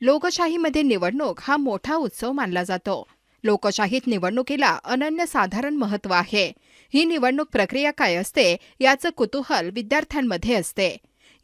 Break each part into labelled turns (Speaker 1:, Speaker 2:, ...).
Speaker 1: लोकशाहीमध्ये निवडणूक हा मोठा उत्सव मानला जातो. लोकशाहीत निवडणुकीला अनन्यसाधारण महत्त्व आहे. ही निवडणूक प्रक्रिया काय असते याचं कुतूहल विद्यार्थ्यांमध्ये असते.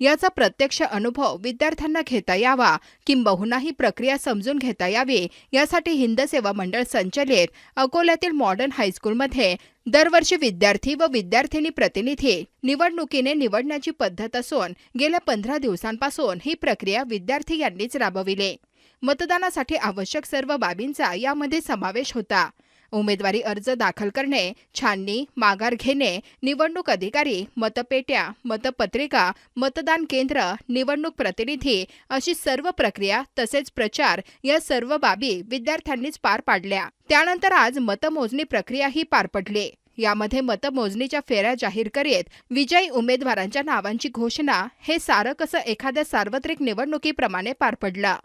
Speaker 1: याचा प्रत्यक्ष अनुभव विद्यार्थ्यांना घेता यावा किंबहुना ही प्रक्रिया समजून घेता यावी यासाठी हिंद सेवा मंडळ संचलित अकोल्यातील मॉडर्न हायस्कूलमध्ये दरवर्षी विद्यार्थी व विद्यार्थिनी प्रतिनिधी निवडणुकीने निवडण्याची पद्धत असून गेल्या पंधरा दिवसांपासून ही प्रक्रिया विद्यार्थी यांनीच राबविली. मतदानासाठी आवश्यक सर्व बाबींचा यामध्ये समावेश होता. उमेदवारी अर्ज दाखल करणे छाननी माघार घेणे निवडणूक अधिकारी मतपेट्या मतपत्रिका मतदान केंद्र निवडणूक प्रतिनिधी अशी सर्व प्रक्रिया तसेच प्रचार या सर्व बाबी विद्यार्थ्यांनीच पार पाडल्या. त्यानंतर आज मतमोजणी प्रक्रियाही पार पडली. यामध्ये मतमोजणीच्या फेऱ्या जाहीर करीत विजयी उमेदवारांच्या नावांची घोषणा हे सारं कसं एखाद्या सार्वत्रिक निवडणुकीप्रमाणे पार पडलं?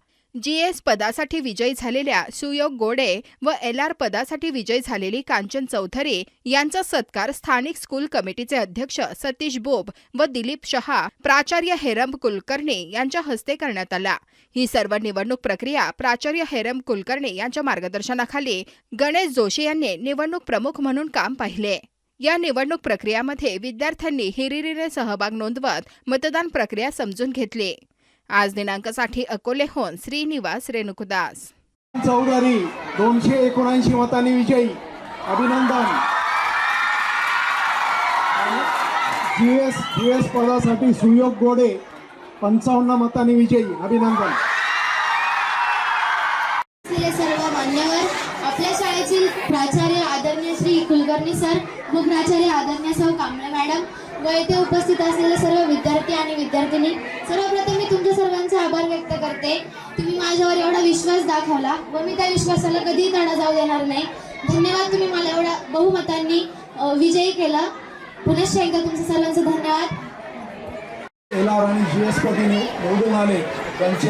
Speaker 1: जीएस पदासाठी विजयी झालेल्या सुयोग गोडे व एल आर पदासाठी विजयी झालेली कांचन चौधरी यांचा सत्कार स्थानिक स्कूल कमिटीचे अध्यक्ष सतीश बोब व दिलीप शहा प्राचार्य हेरम कुलकर्णी यांच्या हस्ते करण्यात आला. ही सर्व निवडणूक प्रक्रिया प्राचार्य हेरम कुलकर्णी यांच्या मार्गदर्शनाखाली गणेश जोशी यांनी निवडणूक प्रमुख म्हणून काम पाहिले. या निवडणूक प्रक्रियामध्ये विद्यार्थ्यांनी हिरिरीने सहभाग नोंदवत मतदान प्रक्रिया समजून घेतली. आज दिनांकासाठी अकोलेहून श्रीनिवास रेणुकदास.
Speaker 2: चौधरी दोनशे एकोणऐंशी मतांनी विजयी. अभिनंदन. जी एस जी एस पदासाठी सुयोग गोडे पंचावन्न मतांनी विजयी. अभिनंदन.
Speaker 3: सर्व मान्यवर आपल्या शाळेतील प्राचार्य आदरणीय श्री कुलकर्णी सर व प्राचार्य आदरणीय सौ कांबळे मॅडम व येथे उपस्थित असलेले सर्व विद्यार्थी आणि विद्यार्थिनी सर्वप्रथम मी तुमच्या सर्वांचा आभार व्यक्त करते. तुम्ही माझ्यावर एवढा विश्वास दाखवला व मी त्या विश्वासाला कधीही तडा जाऊ देणार नाही. धन्यवाद तुम्ही मला एवढ्या बहुमतांनी विजयी केलं. पुनश्च एकदा तुमचं सर्वांचं धन्यवाद.
Speaker 2: एल आणि जी एस निवडून आले. त्यांचे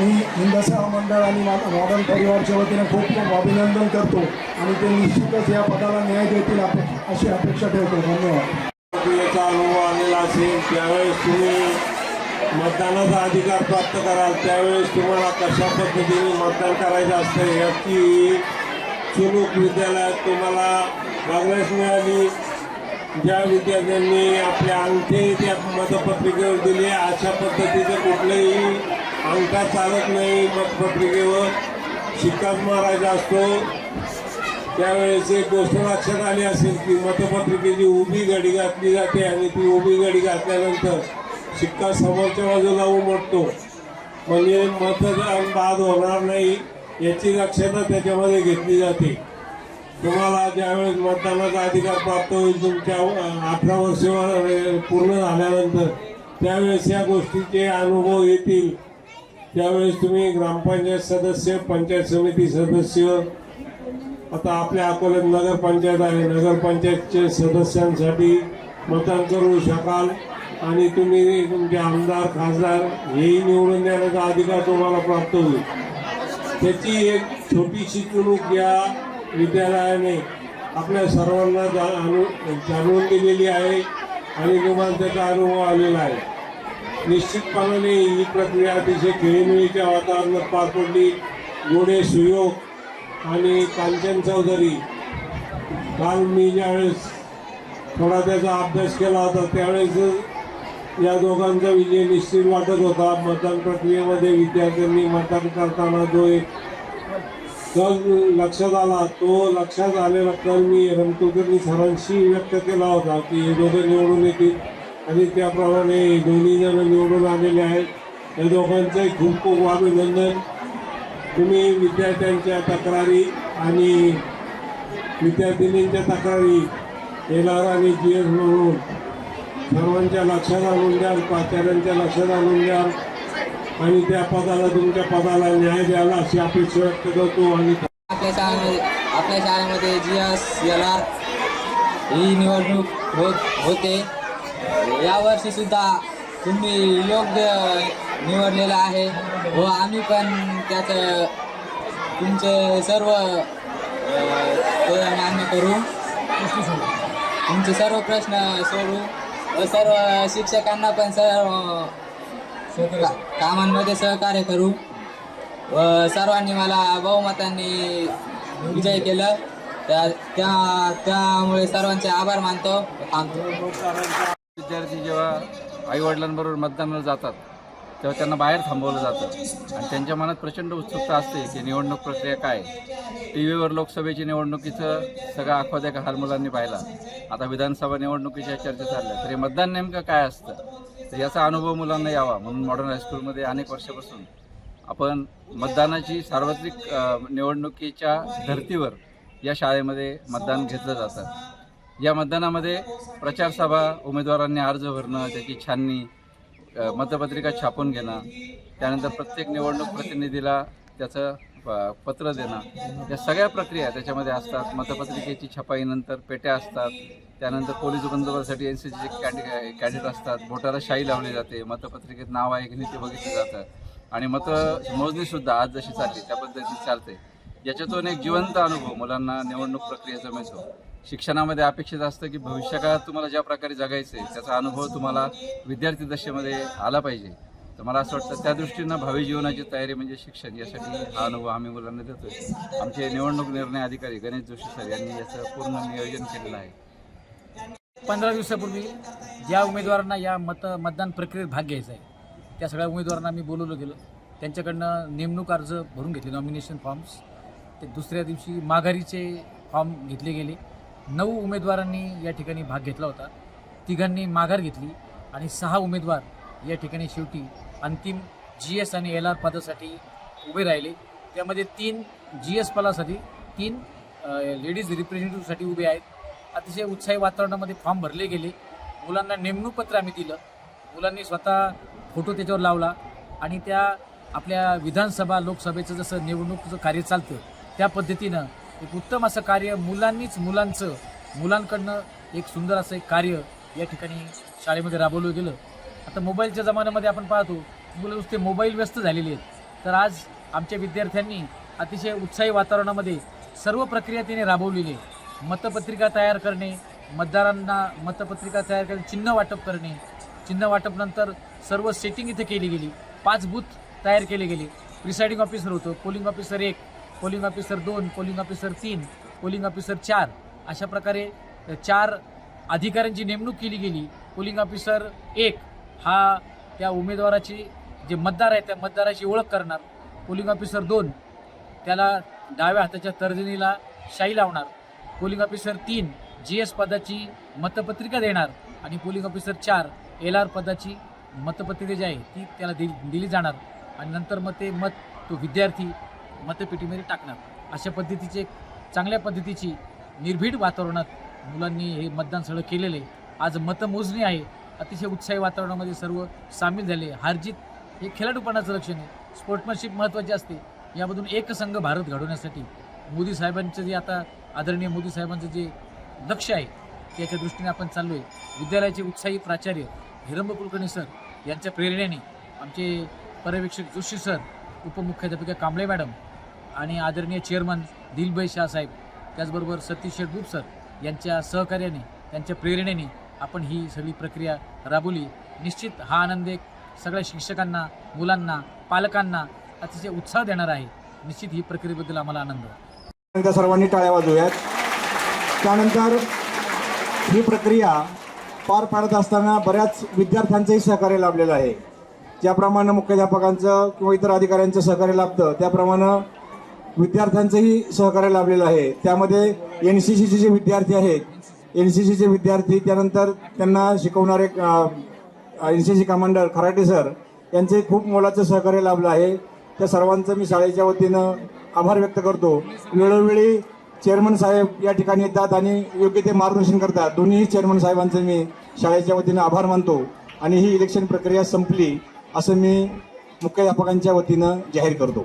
Speaker 2: मी हिंद मंडळ आणि मॉडर्न परिवारच्या वतीने खूप खूप अभिनंदन करतो. आणि ते निश्चितच या पदाला न्याय देतील अशी अपेक्षा ठेवतो. धन्यवाद.
Speaker 4: प्रक्रियेचा अनुभव आलेला असेल त्यावेळेस तुम्ही मतदानाचा अधिकार प्राप्त कराल. त्यावेळेस तुम्हाला कशा पद्धतीने मतदान करायचं असतं याची चुनूक विद्यालयात तुम्हाला बघण्यास मिळाली. ज्या विद्यार्थ्यांनी आपले अंगठे त्या मतपत्रिकेवर दिले अशा पद्धतीचं कुठलंही अंगठा चालत नाही. मतपत्रिकेवर शिक्काच मारायचा असतो. त्यावेळेस एक गोष्ट लक्षात आली असेल की मतपत्रिकेची उभी गाडी घातली जाते आणि ती उभी गाडी घातल्यानंतर शिक्का समोरच्या बाजूला उमटतो. म्हणजे मतदान बाद होणार नाही याची दक्षता त्याच्यामध्ये घेतली जाते. तुम्हाला ज्यावेळेस मतदानाचा अधिकार प्राप्त होईल तुमच्या अठरा वर्ष पूर्ण झाल्यानंतर त्यावेळेस या गोष्टीचे अनुभव येतील. त्यावेळेस तुम्ही ग्रामपंचायत सदस्य पंचायत समिती सदस्य आता आपल्या अकोल्यात नगरपंचायत आहे. नगरपंचायतच्या सदस्यांसाठी मतदान करू शकाल. आणि तुम्ही तुमचे आमदार खासदार हेही निवडून देण्याचा अधिकार तुम्हाला प्राप्त होईल. त्याची एक छोटीशी चुणूक या विद्यालयाने आपल्या सर्वांना जा अनु जाणून दिलेली आहे आणि तुम्हाला त्याचा अनुभव आलेला आहे. निश्चितपणाने ही प्रक्रिया अतिशय खेळीमेळीच्या वातावरणात पार पडली. गोडे सुयोग आणि कांचन चौधरी काल मी ज्यावेळेस थोडा त्याचा अभ्यास केला होता त्यावेळेस या दोघांचा विजय निश्चित वाटत होता. मतदान प्रक्रियेमध्ये विद्यार्थ्यांनी मतदान करताना जो एक कल लक्षात आला तो लक्षात आलेला कल मी रमकुलकर्णी सरांशी व्यक्त केला होता की हे दोघं निवडून येतील आणि त्याप्रमाणे हे दोन्ही जण निवडून आलेले आहेत. या दोघांचंही खूप खूप अभिनंदन. तुम्ही विद्यार्थ्यांच्या तक्रारी आणि विद्यार्थिनींच्या तक्रारी एल आर आणि जी एस म्हणून सर्वांच्या लक्षात आणून द्याल प्राचार्यांच्या लक्षात आणून द्याल आणि त्या पदाला तुमच्या पदाला न्याय द्यायला अशी अपेक्षा व्यक्त करतो आणि
Speaker 5: आपल्या शाळेमध्ये आपल्या शाळेमध्ये जी एस एल आर ही निवडणूक होत होते. यावर्षी सुद्धा तुम्ही योग्य निवडलेलं आहे. व आम्ही पण त्याचं तुमचे सर्व ते मान्य करू. तुमचे सर्व प्रश्न सोडू. व सर्व शिक्षकांना पण सर्व कामांमध्ये सहकार्य करू. व सर्वांनी मला बहुमतांनी विजय केलं. त्या त्या त्यामुळे सर्वांचे आभार मानतो. थांबतो
Speaker 6: विद्यार्थी जेव्हा आईवडिलांबरोबर मतदानाला जातात तेव्हा त्यांना बाहेर थांबवलं जातं. आणि त्यांच्या मनात प्रचंड उत्सुकता असते की निवडणूक प्रक्रिया काय टी व्हीवर लोकसभेची निवडणुकीचं सगळा आखवाद्या हाल मुलांनी पाहिला. आता विधानसभा निवडणुकीच्या चर्चा चालल्या तरी मतदान नेमकं काय असतं? तर याचा अनुभव मुलांना यावा म्हणून मॉडर्न हायस्कूलमध्ये अनेक वर्षापासून आपण मतदानाची सार्वत्रिक निवडणुकीच्या धर्तीवर या शाळेमध्ये मतदान घेतलं जातं. या मतदानामध्ये प्रचारसभा उमेदवारांनी अर्ज भरणं त्याची छाननी मतपत्रिका छापून घेणं त्यानंतर प्रत्येक निवडणूक प्रतिनिधीला त्याचं प- पत्र देणं या सगळ्या प्रक्रिया त्याच्यामध्ये असतात. मतपत्रिकेची छपाईनंतर पेट्या असतात. त्यानंतर पोलीस बंदोबस्तासाठी एन सी सीचे कॅडे कॅडेट असतात. बोटाला शाई लावली जाते. मतपत्रिकेत नाव आहे की नाही ते बघितलं जातं. आणि मत मोजणीसुद्धा आज जशी चालली त्या पद्धतीने चालते याच्यातून एक जिवंत अनुभव मुलांना निवडणूक प्रक्रियेचा मिळतो. शिक्षणामध्ये अपेक्षित असतं की भविष्यकाळात तुम्हाला ज्या प्रकारे जगायचं आहे त्याचा अनुभव तुम्हाला विद्यार्थी दशेमध्ये आला पाहिजे. तर मला असं वाटतं त्या दृष्टीनं भावी जीवनाची तयारी म्हणजे शिक्षण यासाठी हा अनुभव आम्ही मुलांना देतोय. आमचे निवडणूक निर्णय अधिकारी गणेश जोशी सर यांनी याचं पूर्ण नियोजन केलेलं आहे.
Speaker 7: पंधरा दिवसापूर्वी ज्या उमेदवारांना या मत मतदान प्रक्रियेत भाग घ्यायचा आहे त्या सगळ्या उमेदवारांना मी बोलवलं गेलं. त्यांच्याकडनं नेमणूक अर्ज भरून घेतले नॉमिनेशन फॉर्म्स ते दुसऱ्या दिवशी माघारीचे फॉर्म घेतले गेले. नऊ उमेदवारांनी या ठिकाणी भाग घेतला होता. तिघांनी माघार घेतली आणि सहा उमेदवार या ठिकाणी शेवटी अंतिम जी एस आणि एल आर पदासाठी उभे राहिले. त्यामध्ये तीन जी एस पदासाठी तीन लेडीज रिप्रेझेंटेटिव्हसाठी उभे आहेत. अतिशय उत्साही वातावरणामध्ये फॉर्म भरले गेले. मुलांना नेमणूक पत्र आम्ही दिलं. मुलांनी स्वतः फोटो त्याच्यावर लावला आणि त्या आपल्या विधानसभा लोकसभेचं जसं निवडणूकचं कार्य चालतं त्या पद्धतीनं एक उत्तम असं कार्य मुलांनीच मुलांचं मुलांकडनं एक सुंदर असं एक कार्य या ठिकाणी शाळेमध्ये राबवलं गेलं. आता मोबाईलच्या जमान्यामध्ये आपण पाहतो मुलं नुसते मोबाईल व्यस्त झालेली आहेत. तर आज आमच्या विद्यार्थ्यांनी अतिशय उत्साही वातावरणामध्ये सर्व प्रक्रिया तिने राबवलेली आहे. मतपत्रिका तयार करणे मतदारांना मतपत्रिका तयार करणे चिन्ह वाटप करणे. चिन्ह वाटप नंतर सर्व सेटिंग इथे केली गेली. पाच बूथ तयार केले गेले. प्रिसाइडिंग ऑफिसर होतं पोलिंग ऑफिसर एक पोलिंग ऑफिसर दोन पोलिंग ऑफिसर तीन पोलिंग ऑफिसर चार. अशा प्रकारे चार अधिकाऱ्यांची नेमणूक केली गेली. पोलिंग ऑफिसर एक हा त्या उमेदवाराची जे मतदार आहे त्या मतदाराची ओळख करणार. पोलिंग ऑफिसर दोन त्याला डाव्या हाताच्या तर्जनीला शाई लावणार. पोलिंग ऑफिसर तीन जी एस पदाची मतपत्रिका देणार आणि पोलिंग ऑफिसर चार एल आर पदाची मतपत्रिका जी आहे ती त्याला दिली दिली जाणार. आणि नंतर मग ते मत तो विद्यार्थी मतपेटीमध्ये टाकणार. अशा पद्धतीचे चांगल्या पद्धतीची निर्भीड वातावरणात मुलांनी हे मतदान सगळं केलेलं आहे. आज मतमोजणी आहे. अतिशय उत्साही वातावरणामध्ये सर्व सामील झाले. हारजीत हे खेळाडूपणाचं लक्षण आहे. स्पोर्ट्समनशिप महत्त्वाची असते. यामधून एक संघ भारत घडवण्यासाठी मोदी साहेबांचं जे आता आदरणीय मोदी साहेबांचं जे लक्ष आहे त्याच्या दृष्टीने आपण चाललो आहे विद्यालयाचे उत्साही प्राचार्य हिरंब कुलकर्णी सर यांच्या प्रेरणेने आमचे पर्यवेक्षक जोशी सर उपमुख्याध्यापिका कांबळे मॅडम आणि आदरणीय चेअरमन दिलबाई शाह साहेब त्याचबरोबर सतीश शेठगुप सर यांच्या सहकार्याने त्यांच्या प्रेरणेने आपण ही सगळी प्रक्रिया राबवली. निश्चित हा आनंद एक सगळ्या शिक्षकांना मुलांना पालकांना अतिशय उत्साह देणार आहे. निश्चित ही प्रक्रियेबद्दल आम्हाला आनंद
Speaker 2: त्या सर्वांनी टाळ्या वाजवूयात त्यानंतर ही प्रक्रिया पार पाडत असताना बऱ्याच विद्यार्थ्यांचंही सहकार्य लाभलेलं आहे. ज्याप्रमाणे मुख्याध्यापकांचं किंवा इतर अधिकाऱ्यांचं सहकार्य लाभतं त्याप्रमाणे विद्यार्थ्यांचंही सहकार्य लाभलेलं आहे. त्यामध्ये एन सी सीचे जे विद्यार्थी आहेत. एन सी सीचे विद्यार्थी त्यानंतर त्यांना शिकवणारे N C C commander Kharate sir यांचे खूप मोलाचं सहकार्य लाभलं आहे. त्या सर्वांचं मी शाळेच्या वतीनं आभार व्यक्त करतो. वेळोवेळी चेअरमन साहेब या ठिकाणी येतात आणि योग्य ते मार्गदर्शन करतात. दोन्ही चेअरमन साहेबांचे मी शाळेच्या वतीनं आभार मानतो आणि ही इलेक्शन प्रक्रिया संपली असं मी मुख्याध्यापकांच्या वतीनं जाहीर करतो.